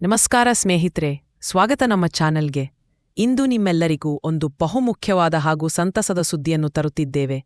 ನಮಸ್ಕಾರ ಸ್ನೇಹಿತರೆ, ಸ್ವಾಗತ ನಮ್ಮ ಚಾನೆಲ್ಗೆ. ಇಂದು ನಿಮ್ಮೆಲ್ಲರಿಗೂ ಒಂದು ಬಹುಮುಖ್ಯವಾದ ಹಾಗೂ ಸಂತಸದ ಸುದ್ದಿಯನ್ನು ತರುತ್ತಿದ್ದೇವೆ.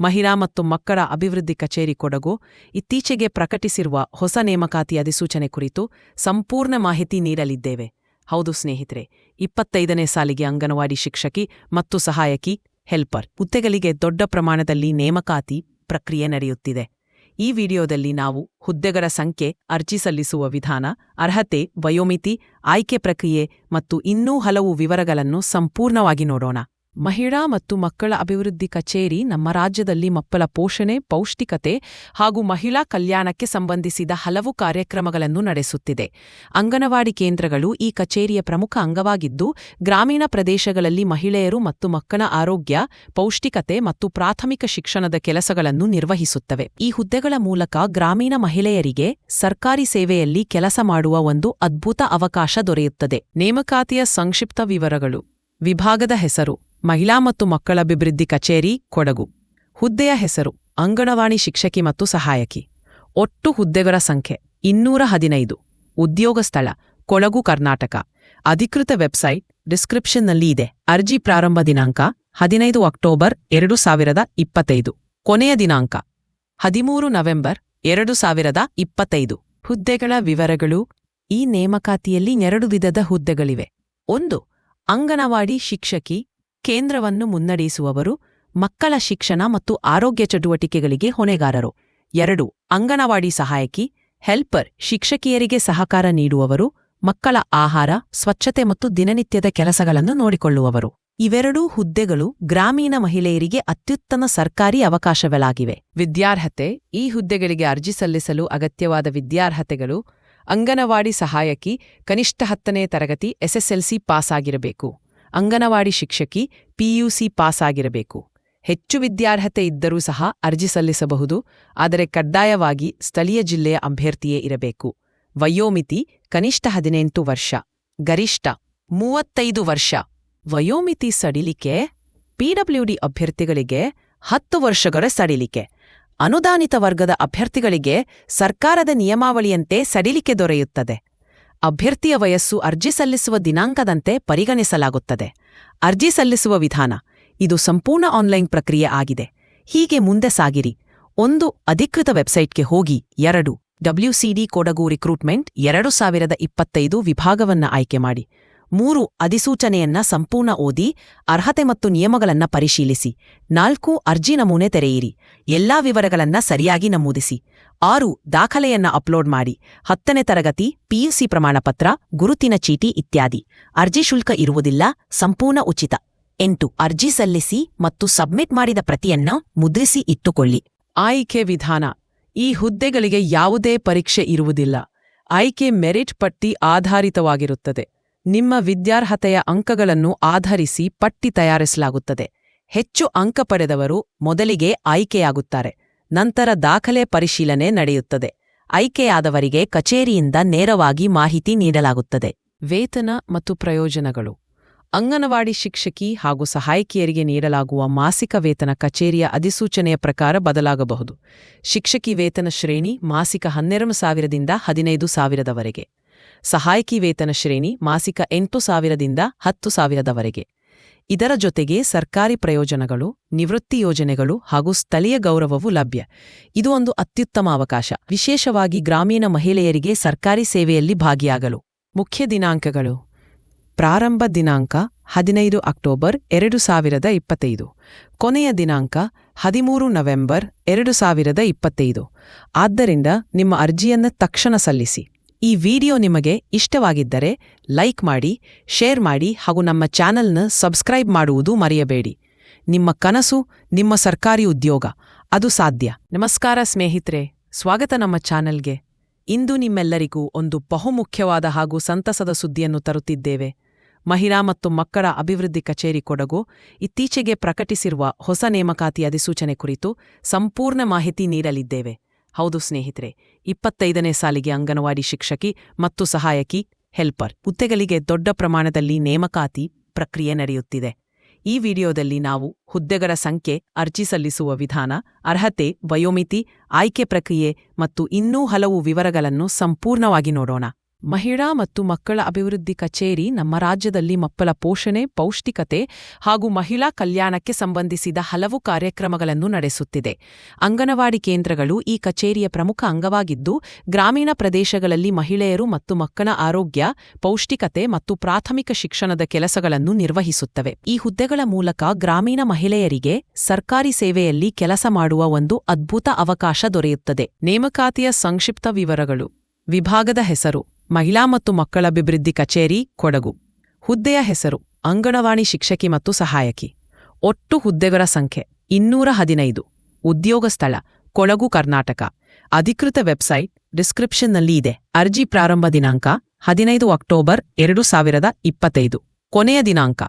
ಮಹಿಳಾ ಮತ್ತು ಮಕ್ಕಳ ಅಭಿವೃದ್ಧಿ ಕಚೇರಿ ಕೊಡಗು ಇತ್ತೀಚೆಗೆ ಪ್ರಕಟಿಸಿರುವ ಹೊಸ ನೇಮಕಾತಿ ಅಧಿಸೂಚನೆ ಕುರಿತು ಸಂಪೂರ್ಣ ಮಾಹಿತಿ ನೀಡಲಿದ್ದೇವೆ. ಹೌದು ಸ್ನೇಹಿತರೆ, ಇಪ್ಪತ್ತೈದನೇ ಸಾಲಿಗೆ ಅಂಗನವಾಡಿ ಶಿಕ್ಷಕಿ ಮತ್ತು ಸಹಾಯಕಿ, ಹೆಲ್ಪರ್. ಹುದ್ದೆಗಳಿಗೆ ದೊಡ್ಡ ಪ್ರಮಾಣದಲ್ಲಿ ನೇಮಕಾತಿ ಪ್ರಕ್ರಿಯೆ ನಡೆಯುತ್ತಿದೆ. ಈ ವಿಡಿಯೋದಲ್ಲಿ ನಾವು ಹುದ್ದೆಗಳ ಸಂಖ್ಯೆ, ಅರ್ಜಿ ಸಲ್ಲಿಸುವ ವಿಧಾನ, ಅರ್ಹತೆ, ವಯೋಮಿತಿ, ಆಯ್ಕೆ ಪ್ರಕ್ರಿಯೆ ಮತ್ತು ಇನ್ನೂ ಹಲವು ವಿವರಗಳನ್ನು ಸಂಪೂರ್ಣವಾಗಿ ನೋಡೋಣ. ಮಹಿಳಾ ಮತ್ತು ಮಕ್ಕಳ ಅಭಿವೃದ್ಧಿ ಕಚೇರಿ, ನಮ್ಮ ರಾಜ್ಯದಲ್ಲಿ ಮಕ್ಕಳ ಪೋಷಣೆ, ಪೌಷ್ಟಿಕತೆ ಹಾಗೂ ಮಹಿಳಾ ಕಲ್ಯಾಣಕ್ಕೆ ಸಂಬಂಧಿಸಿದ ಹಲವು ಕಾರ್ಯಕ್ರಮಗಳನ್ನು ನಡೆಸುತ್ತಿದೆ. ಅಂಗನವಾಡಿ ಕೇಂದ್ರಗಳು ಈ ಕಚೇರಿಯ ಪ್ರಮುಖ ಅಂಗವಾಗಿದ್ದು, ಗ್ರಾಮೀಣ ಪ್ರದೇಶಗಳಲ್ಲಿ ಮಹಿಳೆಯರು ಮತ್ತು ಮಕ್ಕಳ ಆರೋಗ್ಯ, ಪೌಷ್ಟಿಕತೆ ಮತ್ತು ಪ್ರಾಥಮಿಕ ಶಿಕ್ಷಣದ ಕೆಲಸಗಳನ್ನು ನಿರ್ವಹಿಸುತ್ತವೆ. ಈ ಹುದ್ದೆಗಳ ಮೂಲಕ ಗ್ರಾಮೀಣ ಮಹಿಳೆಯರಿಗೆ ಸರ್ಕಾರಿ ಸೇವೆಯಲ್ಲಿ ಕೆಲಸ ಮಾಡುವ ಒಂದು ಅದ್ಭುತ ಅವಕಾಶ ದೊರೆಯುತ್ತದೆ. ನೇಮಕಾತಿಯ ಸಂಕ್ಷಿಪ್ತ ವಿವರಗಳು. ವಿಭಾಗದ ಹೆಸರು. ಮಹಿಳಾ ಮತ್ತು ಮಕ್ಕಳ ಅಭಿವೃದ್ಧಿ ಕಚೇರಿ, ಕೊಡಗು. ಹುದ್ದೆಯ ಹೆಸರು, ಅಂಗನವಾಡಿ ಶಿಕ್ಷಕಿ ಮತ್ತು ಸಹಾಯಕಿ. ಒಟ್ಟು ಹುದ್ದೆಗಳ ಸಂಖ್ಯೆ, ಇನ್ನೂರ ಹದಿನೈದು. ಉದ್ಯೋಗ ಸ್ಥಳ, ಕೊಡಗು, ಕರ್ನಾಟಕ. ಅಧಿಕೃತ ವೆಬ್ಸೈಟ್, ಡಿಸ್ಕ್ರಿಪ್ಷನ್ನಲ್ಲಿ ಇದೆ. ಅರ್ಜಿ ಪ್ರಾರಂಭ ದಿನಾಂಕ, ಹದಿನೈದು ಅಕ್ಟೋಬರ್, ಎರಡು ಸಾವಿರದ ಇಪ್ಪತ್ತೈದು. ಕೊನೆಯ ದಿನಾಂಕ, ಹದಿಮೂರು ನವೆಂಬರ್, ಎರಡು ಸಾವಿರದ ಇಪ್ಪತ್ತೈದು. ಹುದ್ದೆಗಳ ವಿವರಗಳು ಈ ನೇಮಕಾತಿಯಲ್ಲಿ ಎರಡು ವಿಧದ ಹುದ್ದೆಗಳಿವೆ. ಒಂದು, ಅಂಗನವಾಡಿ ಶಿಕ್ಷಕಿ ಕೇಂದ್ರವನ್ನು ಮುನ್ನಡೆಸುವವರು ಮಕ್ಕಳ ಶಿಕ್ಷಣ ಮತ್ತು ಆರೋಗ್ಯ ಚಟುವಟಿಕೆಗಳಿಗೆ ಹೊಣೆಗಾರರು. ಎರಡು, ಅಂಗನವಾಡಿ ಸಹಾಯಕಿ, ಹೆಲ್ಪರ್, ಶಿಕ್ಷಕಿಯರಿಗೆ ಸಹಕಾರ ನೀಡುವವರು, ಮಕ್ಕಳ ಆಹಾರ, ಸ್ವಚ್ಛತೆ ಮತ್ತು ದಿನನಿತ್ಯದ ಕೆಲಸಗಳನ್ನು ನೋಡಿಕೊಳ್ಳುವವರು. ಇವೆರಡೂ ಹುದ್ದೆಗಳು ಗ್ರಾಮೀಣ ಮಹಿಳೆಯರಿಗೆ ಅತ್ಯುತ್ತಮ ಸರ್ಕಾರಿ ಅವಕಾಶಗಳಾಗಿವೆ. ವಿದ್ಯಾರ್ಹತೆ, ಈ ಹುದ್ದೆಗಳಿಗೆ ಅರ್ಜಿ ಸಲ್ಲಿಸಲು ಅಗತ್ಯವಾದ ವಿದ್ಯಾರ್ಹತೆಗಳು ಅಂಗನವಾಡಿ ಸಹಾಯಕಿ, ಕನಿಷ್ಠ ಹತ್ತನೇ ತರಗತಿ, ಎಸ್ಎಸ್ಎಲ್ಸಿ ಪಾಸ್ ಆಗಿರಬೇಕು ಅಂಗನವಾಡಿ ಶಿಕ್ಷಕಿ ಪಿಯುಸಿ ಪಾಸ್ ಆಗಿರಬೇಕು ಹೆಚ್ಚು ವಿದ್ಯಾರ್ಹತೆ ಇದ್ದರೂ ಸಹ ಅರ್ಜಿ ಸಲ್ಲಿಸಬಹುದು, ಆದರೆ ಕಡ್ಡಾಯವಾಗಿ ಸ್ಥಳೀಯ ಜಿಲ್ಲೆಯ ಅಭ್ಯರ್ಥಿಯೇ ಇರಬೇಕು. ವಯೋಮಿತಿ ಕನಿಷ್ಠ ಹದಿನೆಂಟು ವರ್ಷ, ಗರಿಷ್ಠ ಮೂವತ್ತೈದು ವರ್ಷ. ವಯೋಮಿತಿ ಸಡಿಲಿಕೆ ಪಿಡಬ್ಲ್ಯೂಡಿ ಅಭ್ಯರ್ಥಿಗಳಿಗೆ ಹತ್ತು ವರ್ಷಗಳ ಸಡಿಲಿಕೆ. ಅನುದಾನಿತ ವರ್ಗದ ಅಭ್ಯರ್ಥಿಗಳಿಗೆ ಸರ್ಕಾರದ ನಿಯಮಾವಳಿಯಂತೆ ಸಡಿಲಿಕೆ ದೊರೆಯುತ್ತದೆ. ಅಭ್ಯರ್ಥಿಯ ವಯಸ್ಸು ಅರ್ಜಿ ಸಲ್ಲಿಸುವ ದಿನಾಂಕದಂತೆ ಪರಿಗಣಿಸಲಾಗುತ್ತದೆ. ಅರ್ಜಿ ಸಲ್ಲಿಸುವ ವಿಧಾನ, ಇದು ಸಂಪೂರ್ಣ ಆನ್ಲೈನ್ ಪ್ರಕ್ರಿಯೆ ಆಗಿದೆ. ಹೀಗೆ ಮುಂದೆ ಸಾಗಿರಿ. ಒಂದು ಅಧಿಕೃತ ವೆಬ್ಸೈಟ್ಗೆ ಹೋಗಿ, ಎರಡು ಡಬ್ಲ್ಯೂಸಿಡಿ ಕೊಡಗು ರಿಕ್ರೂಟ್ಮೆಂಟ್ ಎರಡು ಸಾವಿರದ ಇಪ್ಪತ್ತೈದು ವಿಭಾಗವನ್ನ ಆಯ್ಕೆ ಮಾಡಿ. ಮೂರು ಅಧಿಸೂಚನೆಯನ್ನ ಸಂಪೂರ್ಣ ಓದಿ, ಅರ್ಹತೆ ಮತ್ತು ನಿಯಮಗಳನ್ನ ಪರಿಶೀಲಿಸಿ. ನಾಲ್ಕು, ಅರ್ಜಿ ನಮೂನೆ ತೆರೆಯಿರಿ. ಎಲ್ಲಾ ವಿವರಗಳನ್ನ ಸರಿಯಾಗಿ ನಮೂದಿಸಿ. ಆರು, ದಾಖಲೆಯನ್ನ ಅಪ್ಲೋಡ್ ಮಾಡಿ. ಹತ್ತನೇ ತರಗತಿ, ಪಿಯುಸಿ ಪ್ರಮಾಣಪತ್ರ, ಗುರುತಿನ ಚೀಟಿ ಇತ್ಯಾದಿ. ಅರ್ಜಿ ಶುಲ್ಕ ಇರುವುದಿಲ್ಲ, ಸಂಪೂರ್ಣ ಉಚಿತ. ಎಂಟು, ಅರ್ಜಿ ಸಲ್ಲಿಸಿ ಮತ್ತು ಸಬ್ಮಿಟ್ ಮಾಡಿದ ಪ್ರತಿಯನ್ನ ಮುದ್ರಿಸಿ ಇಟ್ಟುಕೊಳ್ಳಿ. ಆಯ್ಕೆ ವಿಧಾನ. ಈ ಹುದ್ದೆಗಳಿಗೆ ಯಾವುದೇ ಪರೀಕ್ಷೆ ಇರುವುದಿಲ್ಲ. ಆಯ್ಕೆ ಮೆರಿಟ್ ಪಟ್ಟಿ ಆಧಾರಿತವಾಗಿರುತ್ತದೆ. ನಿಮ್ಮ ವಿದ್ಯಾರ್ಹತೆಯ ಅಂಕಗಳನ್ನು ಆಧರಿಸಿ ಪಟ್ಟಿ ತಯಾರಿಸಲಾಗುತ್ತದೆ. ಹೆಚ್ಚು ಅಂಕ ಪಡೆದವರು ಮೊದಲಿಗೆ ಆಯ್ಕೆಯಾಗುತ್ತಾರೆ. ನಂತರ ದಾಖಲೆ ಪರಿಶೀಲನೆ ನಡೆಯುತ್ತದೆ. ಆಯ್ಕೆಯಾದವರಿಗೆ ಕಚೇರಿಯಿಂದ ನೇರವಾಗಿ ಮಾಹಿತಿ ನೀಡಲಾಗುತ್ತದೆ. ವೇತನ ಮತ್ತು ಪ್ರಯೋಜನಗಳು. ಅಂಗನವಾಡಿ ಶಿಕ್ಷಕಿ ಹಾಗೂ ಸಹಾಯಕಿಯರಿಗೆ ನೀಡಲಾಗುವ ಮಾಸಿಕ ವೇತನ ಕಚೇರಿಯ ಅಧಿಸೂಚನೆಯ ಪ್ರಕಾರ ಬದಲಾಗಬಹುದು. ಶಿಕ್ಷಕಿ ವೇತನ ಶ್ರೇಣಿ ಮಾಸಿಕ ಹನ್ನೆರಡು ಸಾವಿರದಿಂದ ಹದಿನೈದು ಸಾವಿರದವರೆಗೆ. ಸಹಾಯಕಿ ವೇತನ ಶ್ರೇಣಿ ಮಾಸಿಕ ಎಂಟು ಸಾವಿರದಿಂದ ಹತ್ತು ಸಾವಿರದವರೆಗೆ. ಇದರ ಜೊತೆಗೆ ಸರ್ಕಾರಿ ಪ್ರಯೋಜನಗಳು, ನಿವೃತ್ತಿ ಯೋಜನೆಗಳು ಹಾಗೂ ಸ್ಥಳೀಯ ಗೌರವವು ಲಭ್ಯ. ಇದು ಒಂದು ಅತ್ಯುತ್ತಮ ಅವಕಾಶ. ವಿಶೇಷವಾಗಿ ಗ್ರಾಮೀಣ ಮಹಿಳೆಯರಿಗೆ ಸರ್ಕಾರಿ ಸೇವೆಯಲ್ಲಿ ಭಾಗಿಯಾಗಲು. ಮುಖ್ಯ ದಿನಾಂಕಗಳು. ಪ್ರಾರಂಭ ದಿನಾಂಕ ಹದಿನೈದು ಅಕ್ಟೋಬರ್ ಎರಡು ಸಾವಿರದ ಇಪ್ಪತ್ತೈದು. ಕೊನೆಯ ದಿನಾಂಕ ಹದಿಮೂರು ನವೆಂಬರ್ ಎರಡು ಸಾವಿರದ ಇಪ್ಪತ್ತೈದು. ಆದ್ದರಿಂದ ನಿಮ್ಮ ಅರ್ಜಿಯನ್ನು ತಕ್ಷಣ ಸಲ್ಲಿಸಿ. ಈ ವಿಡಿಯೋ ನಿಮಗೆ ಇಷ್ಟವಾಗಿದ್ದರೆ ಲೈಕ್ ಮಾಡಿ, ಶೇರ್ ಮಾಡಿ ಹಾಗೂ ನಮ್ಮ ಚಾನೆಲ್ನ ಸಬ್ಸ್ಕ್ರೈಬ್ ಮಾಡುವುದು ಮರೆಯಬೇಡಿ. ನಿಮ್ಮ ಕನಸು, ನಿಮ್ಮ ಸರ್ಕಾರಿ ಉದ್ಯೋಗ, ಅದು ಸಾಧ್ಯ. ನಮಸ್ಕಾರ ಸ್ನೇಹಿತರೆ, ಸ್ವಾಗತ ನಮ್ಮ ಚಾನೆಲ್ಗೆ. ಇಂದು ನಿಮ್ಮೆಲ್ಲರಿಗೂ ಒಂದು ಬಹುಮುಖ್ಯವಾದ ಹಾಗೂ ಸಂತಸದ ಸುದ್ದಿಯನ್ನು ತರುತ್ತಿದ್ದೇವೆ. ಮಹಿಳಾ ಮತ್ತು ಮಕ್ಕಳ ಅಭಿವೃದ್ಧಿ ಕಚೇರಿ ಕೊಡಗು ಇತ್ತೀಚೆಗೆ ಪ್ರಕಟಿಸಿರುವ ಹೊಸ ನೇಮಕಾತಿ ಅಧಿಸೂಚನೆ ಕುರಿತು ಸಂಪೂರ್ಣ ಮಾಹಿತಿ ನೀಡಲಿದ್ದೇವೆ. ಹೌದು ಸ್ನೇಹಿತರೆ, ಇಪ್ಪತ್ತೈದನೇ ಸಾಲಿಗೆ ಅಂಗನವಾಡಿ ಶಿಕ್ಷಕಿ ಮತ್ತು ಸಹಾಯಕಿ, ಹೆಲ್ಪರ್. ಹುದ್ದೆಗಳಿಗೆ ದೊಡ್ಡ ಪ್ರಮಾಣದಲ್ಲಿ ನೇಮಕಾತಿ ಪ್ರಕ್ರಿಯೆ ನಡೆಯುತ್ತಿದೆ. ಈ ವಿಡಿಯೋದಲ್ಲಿ ನಾವು ಹುದ್ದೆಗಳ ಸಂಖ್ಯೆ, ಅರ್ಜಿ ಸಲ್ಲಿಸುವ ವಿಧಾನ, ಅರ್ಹತೆ, ವಯೋಮಿತಿ, ಆಯ್ಕೆ ಪ್ರಕ್ರಿಯೆ ಮತ್ತು ಇನ್ನೂ ಹಲವು ವಿವರಗಳನ್ನು ಸಂಪೂರ್ಣವಾಗಿ ನೋಡೋಣ. ಮಹಿಳಾ ಮತ್ತು ಮಕ್ಕಳ ಅಭಿವೃದ್ಧಿ ಕಚೇರಿ, ನಮ್ಮ ರಾಜ್ಯದಲ್ಲಿ ಮಕ್ಕಳ ಪೋಷಣೆ, ಪೌಷ್ಟಿಕತೆ ಹಾಗೂ ಮಹಿಳಾ ಕಲ್ಯಾಣಕ್ಕೆ ಸಂಬಂಧಿಸಿದ ಹಲವು ಕಾರ್ಯಕ್ರಮಗಳನ್ನು ನಡೆಸುತ್ತಿದೆ. ಅಂಗನವಾಡಿ ಕೇಂದ್ರಗಳು ಈ ಕಚೇರಿಯ ಪ್ರಮುಖ ಅಂಗವಾಗಿದ್ದು, ಗ್ರಾಮೀಣ ಪ್ರದೇಶಗಳಲ್ಲಿ ಮಹಿಳೆಯರು ಮತ್ತು ಮಕ್ಕಳ ಆರೋಗ್ಯ, ಪೌಷ್ಟಿಕತೆ ಮತ್ತು ಪ್ರಾಥಮಿಕ ಶಿಕ್ಷಣದ ಕೆಲಸಗಳನ್ನು ನಿರ್ವಹಿಸುತ್ತವೆ. ಈ ಹುದ್ದೆಗಳ ಮೂಲಕ ಗ್ರಾಮೀಣ ಮಹಿಳೆಯರಿಗೆ ಸರ್ಕಾರಿ ಸೇವೆಯಲ್ಲಿ ಕೆಲಸ ಮಾಡುವ ಒಂದು ಅದ್ಭುತ ಅವಕಾಶ ದೊರೆಯುತ್ತದೆ. ನೇಮಕಾತಿಯ ಸಂಕ್ಷಿಪ್ತ ವಿವರಗಳು. ವಿಭಾಗದ ಹೆಸರು. ಮಹಿಳಾ ಮತ್ತು ಮಕ್ಕಳ ಅಭಿವೃದ್ಧಿ ಕಚೇರಿ, ಕೊಡಗು. ಹುದ್ದೆಯ ಹೆಸರು, ಅಂಗನವಾಡಿ ಶಿಕ್ಷಕಿ ಮತ್ತು ಸಹಾಯಕಿ. ಒಟ್ಟು ಹುದ್ದೆಗಳ ಸಂಖ್ಯೆ, ಇನ್ನೂರ ಹದಿನೈದು. ಉದ್ಯೋಗ ಸ್ಥಳ, ಕೊಡಗು, ಕರ್ನಾಟಕ. ಅಧಿಕೃತ ವೆಬ್ಸೈಟ್, ಡಿಸ್ಕ್ರಿಪ್ಷನ್ನಲ್ಲಿ ಇದೆ. ಅರ್ಜಿ ಪ್ರಾರಂಭ ದಿನಾಂಕ, ಹದಿನೈದು ಅಕ್ಟೋಬರ್, ಎರಡು ಸಾವಿರದ ಇಪ್ಪತ್ತೈದು. ಕೊನೆಯ ದಿನಾಂಕ,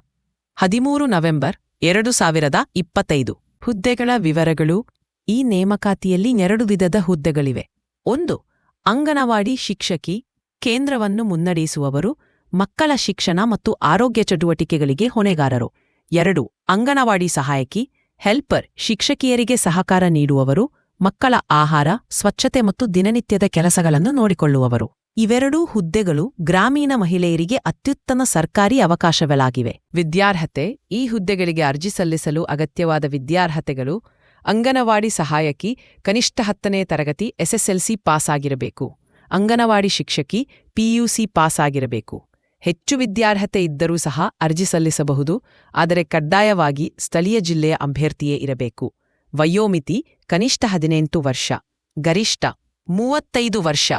ಹದಿಮೂರು ನವೆಂಬರ್, ಎರಡು ಸಾವಿರದ ಇಪ್ಪತ್ತೈದು. ಹುದ್ದೆಗಳ ವಿವರಗಳು, ಈ ನೇಮಕಾತಿಯಲ್ಲಿ ಎರಡು ವಿಧದ ಹುದ್ದೆಗಳಿವೆ. ಒಂದು, ಅಂಗನವಾಡಿ ಶಿಕ್ಷಕಿ ಕೇಂದ್ರವನ್ನು ಮುನ್ನಡೆಸುವವರು ಮಕ್ಕಳ ಶಿಕ್ಷಣ ಮತ್ತು ಆರೋಗ್ಯ ಚಟುವಟಿಕೆಗಳಿಗೆ ಹೊಣೆಗಾರರು. ಎರಡು, ಅಂಗನವಾಡಿ ಸಹಾಯಕಿ, ಹೆಲ್ಪರ್, ಶಿಕ್ಷಕಿಯರಿಗೆ ಸಹಕಾರ ನೀಡುವವರು, ಮಕ್ಕಳ ಆಹಾರ, ಸ್ವಚ್ಛತೆ ಮತ್ತು ದಿನನಿತ್ಯದ ಕೆಲಸಗಳನ್ನು ನೋಡಿಕೊಳ್ಳುವವರು. ಇವೆರಡೂ ಹುದ್ದೆಗಳು ಗ್ರಾಮೀಣ ಮಹಿಳೆಯರಿಗೆ ಅತ್ಯುತ್ತಮ ಸರ್ಕಾರಿ ಅವಕಾಶಗಳಾಗಿವೆ. ವಿದ್ಯಾರ್ಹತೆ, ಈ ಹುದ್ದೆಗಳಿಗೆ ಅರ್ಜಿ ಸಲ್ಲಿಸಲು ಅಗತ್ಯವಾದ ವಿದ್ಯಾರ್ಹತೆಗಳು, ಅಂಗನವಾಡಿ ಸಹಾಯಕಿ, ಕನಿಷ್ಠ ಹತ್ತನೇ ತರಗತಿ, ಎಸ್ಎಸ್ಎಲ್ಸಿ ಪಾಸ್ ಆಗಿರಬೇಕು ಅಂಗನವಾಡಿ ಶಿಕ್ಷಕಿ ಪಿಯುಸಿ ಪಾಸ್ ಆಗಿರಬೇಕು ಹೆಚ್ಚು ವಿದ್ಯಾರ್ಹತೆ ಇದ್ದರೂ ಸಹ ಅರ್ಜಿ ಸಲ್ಲಿಸಬಹುದು, ಆದರೆ ಕಡ್ಡಾಯವಾಗಿ ಸ್ಥಳೀಯ ಜಿಲ್ಲೆಯ ಅಭ್ಯರ್ಥಿಯೇ ಇರಬೇಕು. ವಯೋಮಿತಿ ಕನಿಷ್ಠ ಹದಿನೆಂಟು ವರ್ಷ, ಗರಿಷ್ಠ ಮೂವತ್ತೈದು ವರ್ಷ.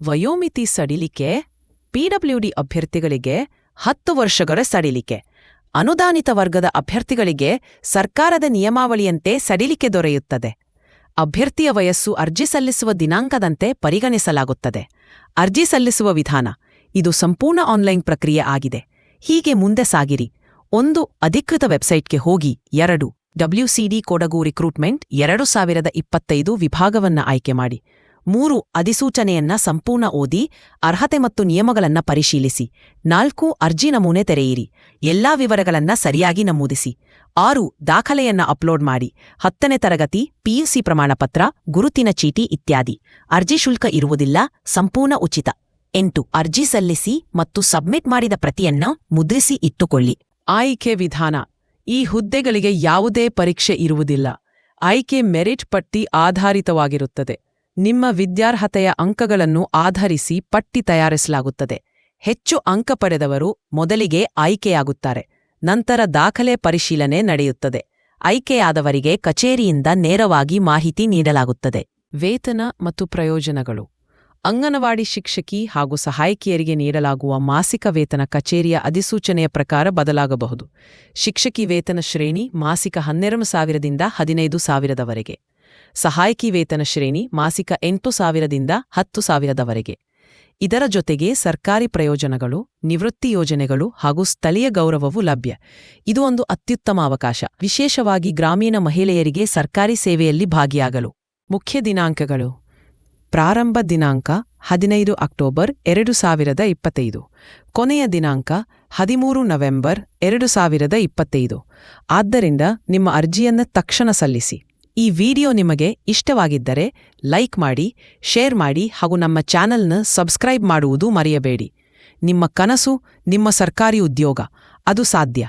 ವಯೋಮಿತಿ ಸಡಿಲಿಕೆ ಪಿಡಬ್ಲ್ಯೂಡಿ ಅಭ್ಯರ್ಥಿಗಳಿಗೆ ಹತ್ತು ವರ್ಷಗಳ ಸಡಿಲಿಕೆ. ಅನುದಾನಿತ ವರ್ಗದ ಅಭ್ಯರ್ಥಿಗಳಿಗೆ ಸರ್ಕಾರದ ನಿಯಮಾವಳಿಯಂತೆ ಸಡಿಲಿಕೆ ದೊರೆಯುತ್ತದೆ. ಅಭ್ಯರ್ಥಿಯ ವಯಸ್ಸು ಅರ್ಜಿ ಸಲ್ಲಿಸುವ ದಿನಾಂಕದಂತೆ ಪರಿಗಣಿಸಲಾಗುತ್ತದೆ. ಅರ್ಜಿ ಸಲ್ಲಿಸುವ ವಿಧಾನ, ಇದು ಸಂಪೂರ್ಣ ಆನ್ಲೈನ್ ಪ್ರಕ್ರಿಯೆ ಆಗಿದೆ. ಹೀಗೆ ಮುಂದೆ ಸಾಗಿರಿ. ಒಂದು ಅಧಿಕೃತ ವೆಬ್ಸೈಟ್ಗೆ ಹೋಗಿ, ಎರಡು ಡಬ್ಲ್ಯೂಸಿಡಿ ಕೊಡಗು ರಿಕ್ರೂಟ್ಮೆಂಟ್ ಎರಡು ಸಾವಿರದ ಇಪ್ಪತ್ತೈದು ವಿಭಾಗವನ್ನ ಆಯ್ಕೆ ಮಾಡಿ. ಮೂರು ಅಧಿಸೂಚನೆಯನ್ನ ಸಂಪೂರ್ಣ ಓದಿ, ಅರ್ಹತೆ ಮತ್ತು ನಿಯಮಗಳನ್ನ ಪರಿಶೀಲಿಸಿ. ನಾಲ್ಕು ಅರ್ಜಿ ನಮೂನೆ ತೆರೆಯಿರಿ. ಎಲ್ಲಾ ವಿವರಗಳನ್ನ ಸರಿಯಾಗಿ ನಮೂದಿಸಿ. ಆರು ದಾಖಲೆಯನ್ನ ಅಪ್ಲೋಡ್ ಮಾಡಿ. ಹತ್ತನೇ ತರಗತಿ, ಪಿಯುಸಿ ಪ್ರಮಾಣಪತ್ರ, ಗುರುತಿನ ಚೀಟಿ ಇತ್ಯಾದಿ. ಅರ್ಜಿ ಶುಲ್ಕ ಇರುವುದಿಲ್ಲ, ಸಂಪೂರ್ಣ ಉಚಿತ. ಎಂಟು ಅರ್ಜಿ ಸಲ್ಲಿಸಿ ಮತ್ತು ಸಬ್ಮಿಟ್ ಮಾಡಿದ ಪ್ರತಿಯನ್ನ ಮುದ್ರಿಸಿ ಇಟ್ಟುಕೊಳ್ಳಿ. ಆಯ್ಕೆ ವಿಧಾನ. ಈ ಹುದ್ದೆಗಳಿಗೆ ಯಾವುದೇ ಪರೀಕ್ಷೆ ಇರುವುದಿಲ್ಲ. ಆಯ್ಕೆ ಮೆರಿಟ್ ಪಟ್ಟಿ ಆಧಾರಿತವಾಗಿರುತ್ತದೆ. ನಿಮ್ಮ ವಿದ್ಯಾರ್ಹತೆಯ ಅಂಕಗಳನ್ನು ಆಧರಿಸಿ ಪಟ್ಟಿ ತಯಾರಿಸಲಾಗುತ್ತದೆ. ಹೆಚ್ಚು ಅಂಕ ಪಡೆದವರು ಮೊದಲಿಗೆ ಆಯ್ಕೆಯಾಗುತ್ತಾರೆ. ನಂತರ ದಾಖಲೆ ಪರಿಶೀಲನೆ ನಡೆಯುತ್ತದೆ. ಆಯ್ಕೆಯಾದವರಿಗೆ ಕಚೇರಿಯಿಂದ ನೇರವಾಗಿ ಮಾಹಿತಿ ನೀಡಲಾಗುತ್ತದೆ. ವೇತನ ಮತ್ತು ಪ್ರಯೋಜನಗಳು. ಅಂಗನವಾಡಿ ಶಿಕ್ಷಕಿ ಹಾಗೂ ಸಹಾಯಕಿಯರಿಗೆ ನೀಡಲಾಗುವ ಮಾಸಿಕ ವೇತನ ಕಚೇರಿಯ ಅಧಿಸೂಚನೆಯ ಪ್ರಕಾರ ಬದಲಾಗಬಹುದು. ಶಿಕ್ಷಕಿ ವೇತನ ಶ್ರೇಣಿ ಮಾಸಿಕ ಹನ್ನೆರಡು ಸಾವಿರದಿಂದ ಹದಿನೈದು ಸಾವಿರದವರೆಗೆ. ಸಹಾಯಕಿ ವೇತನ ಶ್ರೇಣಿ ಮಾಸಿಕ ಎಂಟು ಸಾವಿರದಿಂದ ಹತ್ತು ಸಾವಿರದವರೆಗೆ. ಇದರ ಜೊತೆಗೆ ಸರ್ಕಾರಿ ಪ್ರಯೋಜನಗಳು, ನಿವೃತ್ತಿ ಯೋಜನೆಗಳು ಹಾಗೂ ಸ್ಥಳೀಯ ಗೌರವವು ಲಭ್ಯ. ಇದು ಒಂದು ಅತ್ಯುತ್ತಮ ಅವಕಾಶ. ವಿಶೇಷವಾಗಿ ಗ್ರಾಮೀಣ ಮಹಿಳೆಯರಿಗೆ ಸರ್ಕಾರಿ ಸೇವೆಯಲ್ಲಿ ಭಾಗಿಯಾಗಲು. ಮುಖ್ಯ ದಿನಾಂಕಗಳು. ಪ್ರಾರಂಭ ದಿನಾಂಕ ಹದಿನೈದು ಅಕ್ಟೋಬರ್ ಎರಡು ಸಾವಿರದ ಇಪ್ಪತ್ತೈದು. ಕೊನೆಯ ದಿನಾಂಕ ಹದಿಮೂರು ನವೆಂಬರ್ ಎರಡು ಸಾವಿರದ ಇಪ್ಪತ್ತೈದು. ಆದ್ದರಿಂದ ನಿಮ್ಮ ಅರ್ಜಿಯನ್ನು ತಕ್ಷಣ ಸಲ್ಲಿಸಿ. ಈ ವಿಡಿಯೋ ನಿಮಗೆ ಇಷ್ಟವಾಗಿದ್ದರೆ ಲೈಕ್ ಮಾಡಿ, ಶೇರ್ ಮಾಡಿ ಹಾಗೂ ನಮ್ಮ ಚಾನೆಲ್ನ ಸಬ್ಸ್ಕ್ರೈಬ್ ಮಾಡುವುದು ಮರೆಯಬೇಡಿ. ನಿಮ್ಮ ಕನಸು ನಿಮ್ಮ ಸರ್ಕಾರಿ ಉದ್ಯೋಗ. ಅದು ಸಾಧ್ಯ.